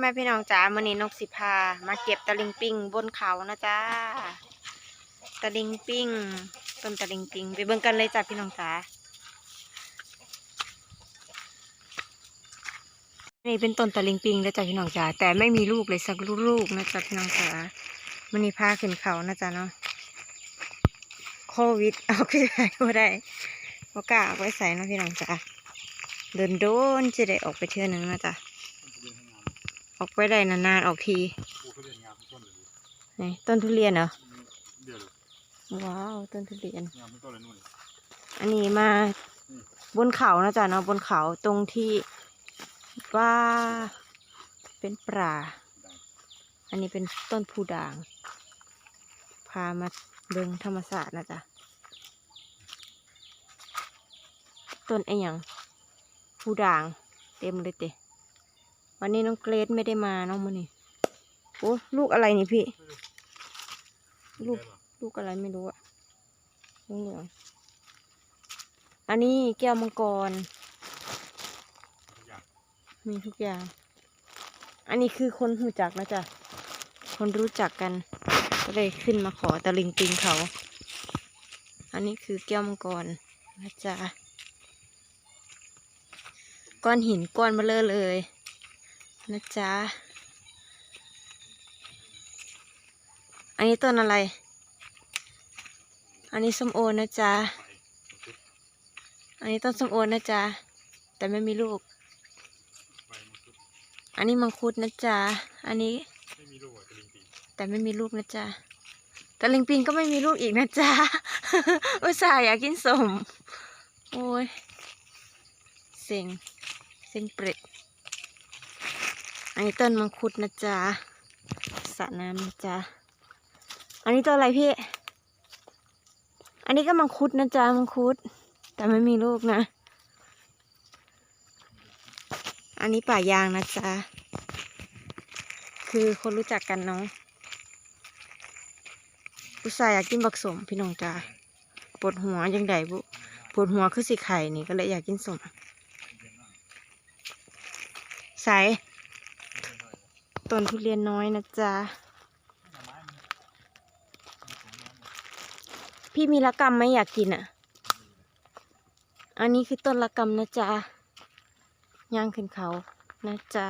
แม่พี่น้องจ๋ามื้อนี้นกสิพา มาเก็บตะลิงปิงบนเขานะจ๊ะตะลิงปิงต้นตะลิงปิงไปเบิ่งกันเลยจ้ะพี่น้องจ๋านี่เป็นต้นตะลิงปิงแล้วจ้ะพี่น้องจ๋าแต่ไม่มีลูกเลยสักลูกนะจ๊ะพี่น้องจ๋ามื้อนี้พาขึ้นเขานะจ๊ะเนาะโควิดเอาขึ้นไปก็ได้บ่กาเอาไปใส่นะพี่น้องจ๋าเดินโดนจะได้ออกไปเที่ยวนึงนะจ๊ะ ออกไปได้นานๆออกทีปลูกทุเรียนงามทุกต้นเลยดิไหนต้นทุเรียนเหรอเดี๋ยวเลยว้าวต้นทุเรียนงามทุกต้นเลยนู่นเลยอันนี้มาบนเขานะจ๊ะเนาะบนเขาตรงที่ว่าเป็นป่าอันนี้เป็นต้นพูด่าง พามาเบิงธรรมศาสตร์นะจ๊ะต้นไอ้หยังพูด่าง เต็มเลยเตะ วันนี้น้องเกรซไม่ได้มาน้องมันนี่โอ้ลูกอะไรนี่พี่ ลูกลูกอะไรไม่รู้อะเหลืองอันนี้แก้วมังกร มีทุกอย่าง อันนี้คือคนรู้จักนะจ๊ะ คนรู้จักกัน ก็เลยขึ้นมาขอตะลิงปิงเขา อันนี้คือแก้วมังกรนะจ๊ะ ก้อนหินก้อนมาเลอะเลย นะจ๊ะ อันนี้ต้นอะไร อันนี้ส้มโอนะจ๊ะ อันนี้ต้นส้มโอนะจ๊ะ แต่ไม่มีลูก อันนี้มังคุดนะจ๊ะ อันนี้แต่ไม่มีลูกนะจ๊ะตะลิงปิงก็ไม่มีลูกอีกนะจ๊ะ อุตส่าห์อยากกินสม โอ้ย เซ็ง เซ็งเปรต อันนี้ต้นมังคุดนะจ๊ะสระน้ำนะจ๊ะอันนี้ต้นอะไรพี่ อันนี้ก็มังคุดนะจ๊ะมังคุด แต่ไม่มีลูกนะ อันนี้ป่ายางนะจ๊ะคือคนรู้จักกันเนาะอุตส่าห์อยากกินบักสมพี่น้องจ้าปวดหัวยังไดบุปวดหัวคือสิไข่นี่ก็เลยอยากกินสมใส่ ต้นทุเรียนน้อยนะจ๊ะ พี่มีละกำไหมอยากกินอะ อันนี้คือต้นละกำนะจ๊ะ ย่างขึ้นเขานะจ๊ะ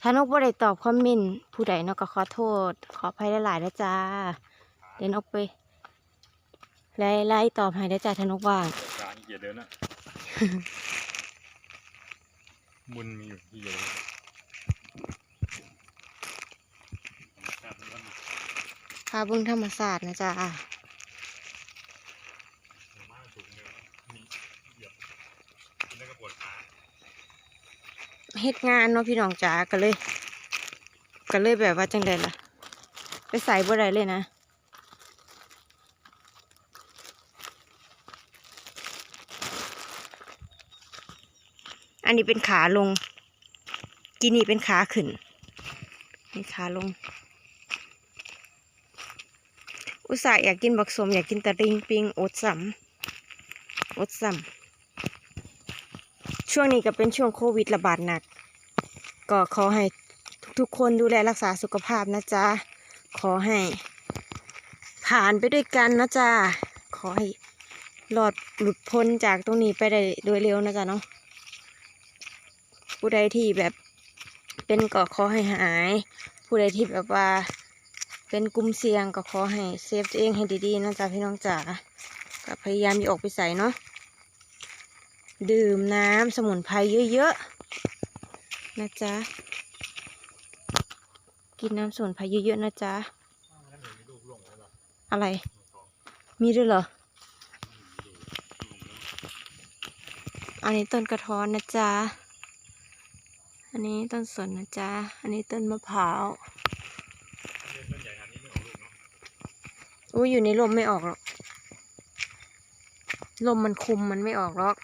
ถ้านกบ่ได้ตอบคอมเมนต์ผู้ใดนาะก็ขอโทษ ขออภัยหลายๆนะจ้าเดี๋ยวนกไป ไล่ไล่ตอบให้ได้จ้าถ้านกว่างการเกียดเดินอะมุนมีอยู่ที่เดียวเลยครับมันพาเบึงธรรมศาสตร์นะจ้ามากสูงเลยมีเหยียบกินแล้วก็ปวดขาเฮ็ดงานเนาะพี่น้องจ๋าก็เลย ก็เลยแบบว่าจังไดล่ะ ไปใส่บ่ได้เลยนะ อันนี้เป็นขาลง กินนี่เป็นขาขึ้นนี่ขาลง อุตส่าห์อยากกินบักสมอยากกินตะลิงปิงอดสัมอดสัมช่วงนี้ก็เป็นช่วงโควิดระบาดหนัก ก็ขอให้ทุกๆคนดูแลรักษาสุขภาพนะจ๊ะ ขอให้ ผ่านไปด้วยกันนะจ๊ะ ขอให้หลอดหลุดพ้นจากตรงนี้ไปได้โดยเร็วนะจ๊ะเนาะ ผู้ใดที่แบบเป็นก็ขอให้หาย ผู้ใดที่แบบว่าเป็นกลุ่มเสี่ยงก็ขอให้เซฟตัวเองให้ดีๆนะจ๊ะพี่น้องจ๋าก็พยายามอย่าออกไปใส่เนาะดื่มน้ำสมุนไพรเยอะๆนะจ๊ะกินน้ำสมุนไพรเยอะๆนะจ๊ะอะไร มีด้วยเหรออันนี้ต้นกระท้อนนะจ๊ะ อันนี้ต้นสนนะจ๊ะ อันนี้ต้นมะพร้าวอู้อยู่ในลมไม่ออกหรอก ลมมันคุมมันไม่ออกหรอก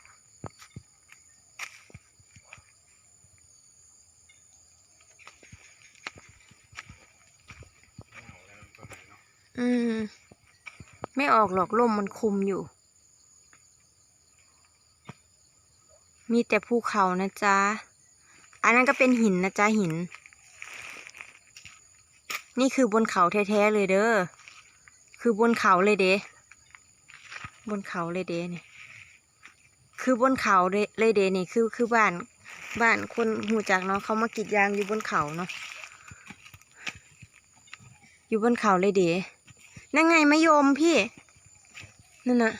อืม ไม่ออกหรอกลมมันคุมอยู่ มีแต่ภูเขานะจ๊ะ อันนั้นก็เป็นหินนะจ๊ะหิน นี่คือบนเขาแท้ๆเลยเด้อ คือบนเขาเลยเด้บนเขาเลยเด้เนี่ยคือบนเขาเลยเด้นี่คือคือบ้านบ้านคนหูจักเนาะเขามากรีดยางอยู่บนเขาเนาะอยู่บนเขาเลยเด้นั่นไงมะยมพี่นั่นน่ะ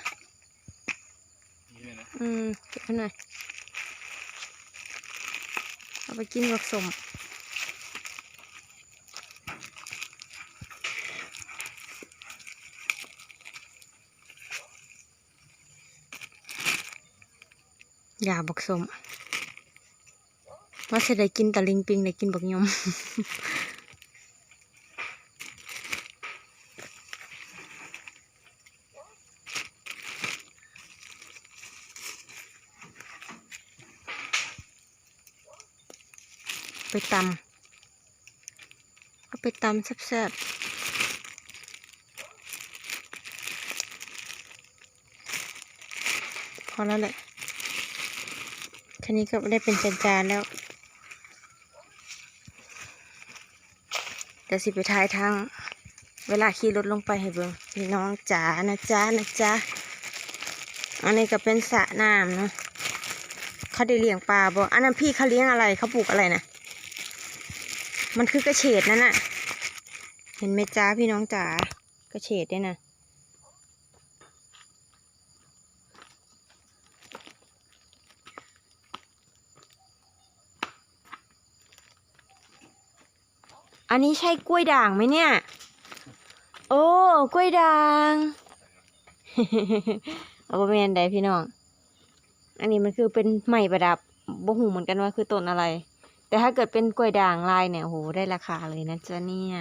นี่เลยนะอืมเก็บให้หน่อย เอาไปกินกับสมอย่าบักสมว่าจะได้กินตะลิงปิงได้กินบักยม ไปตำก็ไปตำแซ่บๆพอแล้วแหละแค่นี้ก็ได้เป็นจานๆแล้วเดี๋ยวสิไปท้ายทางเวลาขี่รถลงไปให้เบิ่งพี่น้องจ๋านะจ๊ะนะจ๊ะอันนี้ก็เป็นสระน้ำเนาะเขาได้เลี้ยงปลาบ่อันนั้นพี่เขาเลี้ยงอะไรเขาปลูกอะไรนะ มันคือกระเฉดนั่นน่ะ เห็นไหมจ้าพี่น้องจ๋ากระเฉดเนี่ยนะอันนี้ใช่กล้วยด่างไหมเนี่ย โอ้ กล้วยด่างเอาไปเป็นใดพี่น้อง อันนี้มันคือเป็นไม้ประดับบ่หูเหมือนกันว่าคือต้นอะไร แต่ถ้าเกิดเป็นกล้วยด่างลายเนี่ยโหได้ราคาเลยนะจ๊ะเนี่ย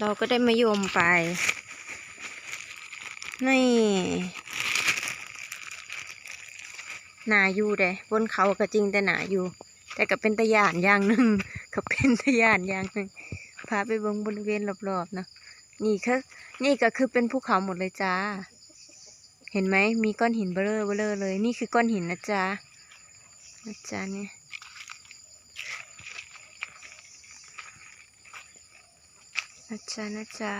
เราก็ได้มะยมไป นี่ หนาอยู่เด้บนเขาก็จริงแต่หนาอยู่ แต่ก็เป็นตะยานอย่างหนึ่งก็เป็นตะยานอย่างหนึ่งพาไปบิ่งบริเวณรอบๆเนาะ นี่คือนี่ก็คือเป็นภูเขาหมดเลยจ้า เห็นไหมมีก้อนหินเบลอเบลอเลย นี่คือก้อนหินนะจ๊ะนะจ๊ะเนี่ยนะจ๊ะนะจ๊ะ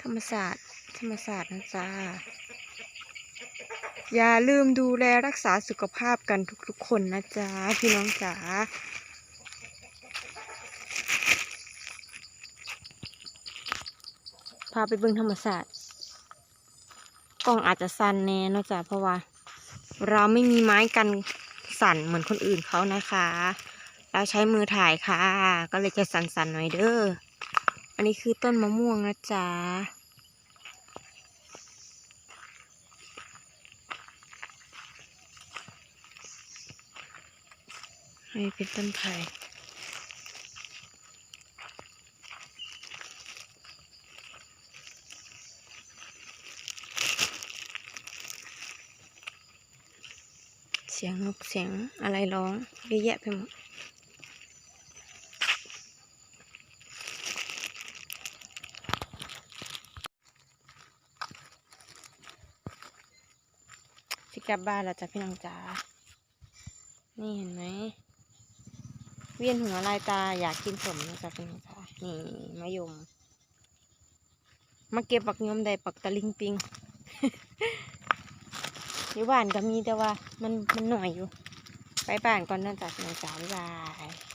ธรรมศาสตร์ธรรมศาสตร์นะจ๊ะ อย่าลืมดูแลรักษาสุขภาพกันทุกๆคนนะจ๊ะพี่น้องจ๋าพาไปเบิ่งธรรมศาสตร์กล้องอาจจะสั่นแน่เนอจากเพราะว่า เราไม่มีไม้กันสั่นเหมือนคนอื่นเขานะคะ เราใช้มือถ่ายค่ะ ก็เลยจะสั่นๆหน่อยเด้ออันนี้คือต้นมะม่วงนะจ๊ะ ให้เป็นต้นไผ่เสียงนกเสียงอะไรร้องเยอะแยะไปหมดสิกลับบ้านแล้วจ้ะพี่น้องจ๋านี่เห็นไหม วียนหัวลายตาอยากกินสมนะจ๊ะพี่น้องจ๋านี่มะยม มาเก็บปักยมได้ปักตะลิงปิงอยู่บ้านก็มีแต่ว่ามันมันหน่อยอยู่ ไปบ้านก่อนนะจ๊ะพี่น้องจ๋าบ๊ายบาย